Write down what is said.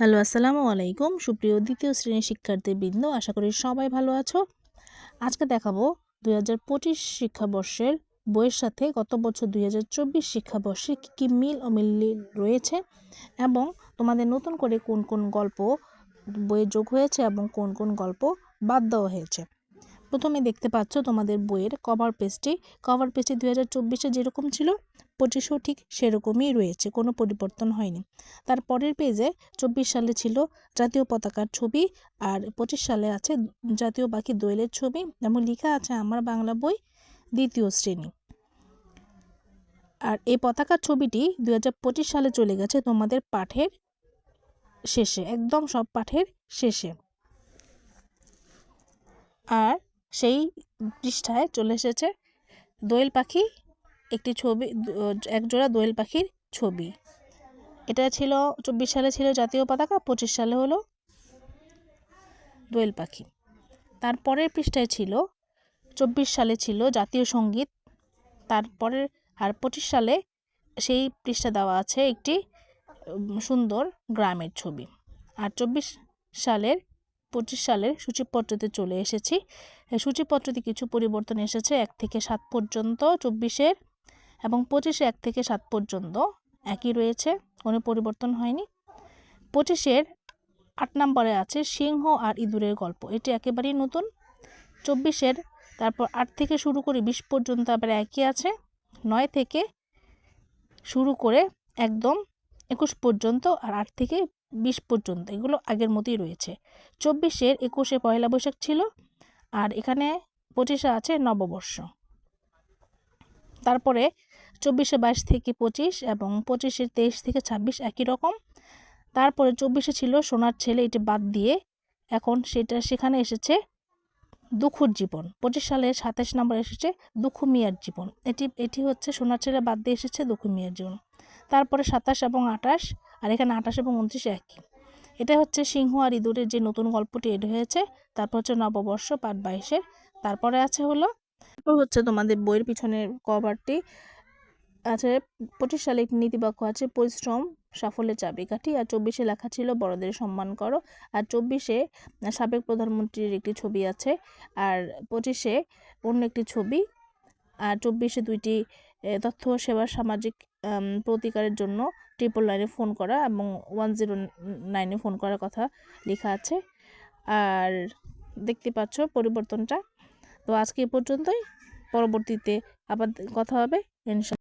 Hello, আসসালামু আলাইকুম। সুপ্রিয় দ্বিতীয় শ্রেণির শিক্ষার্থীবৃন্দ, আশা করি সবাই ভালো আছো। আজকে দেখাবো দুই হাজার পঁচিশ শিক্ষাবর্ষের বইয়ের সাথে গত বছর দুই হাজার চব্বিশ শিক্ষাবর্ষে কী কী মিল অমিল রয়েছে এবং তোমাদের নতুন করে কোন কোন গল্প বইয়ে যোগ হয়েছে এবং কোন কোন গল্প বাদ দেওয়া হয়েছে। প্রথমে দেখতে পাচ্ছ তোমাদের বইয়ের কভার পেজটি কভার পেজটি দু হাজার চব্বিশে যেরকম ছিল, পঁচিশেও ঠিক সেরকমই রয়েছে, কোনো পরিবর্তন হয়নি। তার পরের পেজে চব্বিশ সালে ছিল জাতীয় পতাকার ছবি, আর পঁচিশ সালে আছে জাতীয় পাখি দোয়েলের ছবি। যেমন লেখা আছে, আমার বাংলা বই, দ্বিতীয় শ্রেণি। আর এই পতাকার ছবিটি দু হাজার পঁচিশ সালে চলে গেছে তোমাদের পাঠের শেষে, একদম সব পাঠের শেষে। আর সেই পৃষ্ঠায় চলে এসেছে দোয়েল পাখি একটি ছবি একজোড়া দোয়েল পাখির ছবি। এটা ছিল, চব্বিশ সালে ছিল জাতীয় পতাকা, পঁচিশ সালে হলো দোয়েল পাখি। তারপরের পৃষ্ঠায় ছিল, চব্বিশ সালে ছিল জাতীয় সংগীত তারপরের আর পঁচিশ সালে সেই পৃষ্ঠা দেওয়া আছে একটি সুন্দর গ্রামের ছবি। আর চব্বিশ সালের পঁচিশ সালের সূচিপত্রতে চলে এসেছি। সূচিপত্রতে কিছু পরিবর্তন এসেছে, এক থেকে সাত পর্যন্ত চব্বিশের এবং পঁচিশে এক থেকে সাত পর্যন্ত একই রয়েছে, কোনো পরিবর্তন হয়নি। পঁচিশের আট নম্বরে আছে সিংহ আর ইঁদুরের গল্প, এটি একেবারেই নতুন। চব্বিশের তারপর আট থেকে শুরু করে বিশ পর্যন্ত আবার একই আছে, নয় থেকে শুরু করে একদম একুশ পর্যন্ত আর আট থেকে বিশ পর্যন্ত, এগুলো আগের মতোই রয়েছে। চব্বিশের একুশে পয়লা বৈশাখ ছিল আর এখানে পঁচিশে আছে নববর্ষ। তারপরে চব্বিশে বাইশ থেকে পঁচিশ এবং পঁচিশে তেইশ থেকে ছাব্বিশ একই রকম। তারপরে চব্বিশে ছিল সোনার ছেলে, এটি বাদ দিয়ে এখন সেটা সেখানে এসেছে দুঃখুর জীবন। পঁচিশ সালে সাতাশ নম্বর এসেছে দুঃখ মিয়ার জীবন। এটি এটি হচ্ছে সোনার ছেলে বাদ দিয়ে এসেছে দুঃখ মিয়ার জীবন। তারপরে সাতাশ এবং আঠাশ, আর এখানে আঠাশ এবং উনত্রিশ একই। এটা হচ্ছে সিংহ আর ইঁদুরের যে নতুন গল্পটি এড হয়েছে, তারপর হচ্ছে নববর্ষ পাট বাইশের তারপরে আছে হলো, তারপর হচ্ছে তোমাদের বইয়ের পিছনের কভারটি আছে, পঁচিশ সালে একটি নীতিবাক্য আছে, পরিশ্রম সাফল্যের চাবিকাঠি আর চব্বিশে লেখা ছিল, বড়দের সম্মান করো আর চব্বিশে সাবেক প্রধানমন্ত্রীর একটি ছবি আছে, আর পঁচিশে অন্য একটি ছবি চব্বিশে দুইটি তথ্য সেবা সামাজিক প্রতিকারের জন্য ট্রিপল নাইনে ফোন করা এবং ওয়ান জিরো নাইনে ফোন করার কথা লেখা আছে। আর দেখতে পাচ্ছ পরিবর্তনটা। তো আজকে এ পর্যন্তই। পরবর্তীতে আবার কথা হবে। ইনশা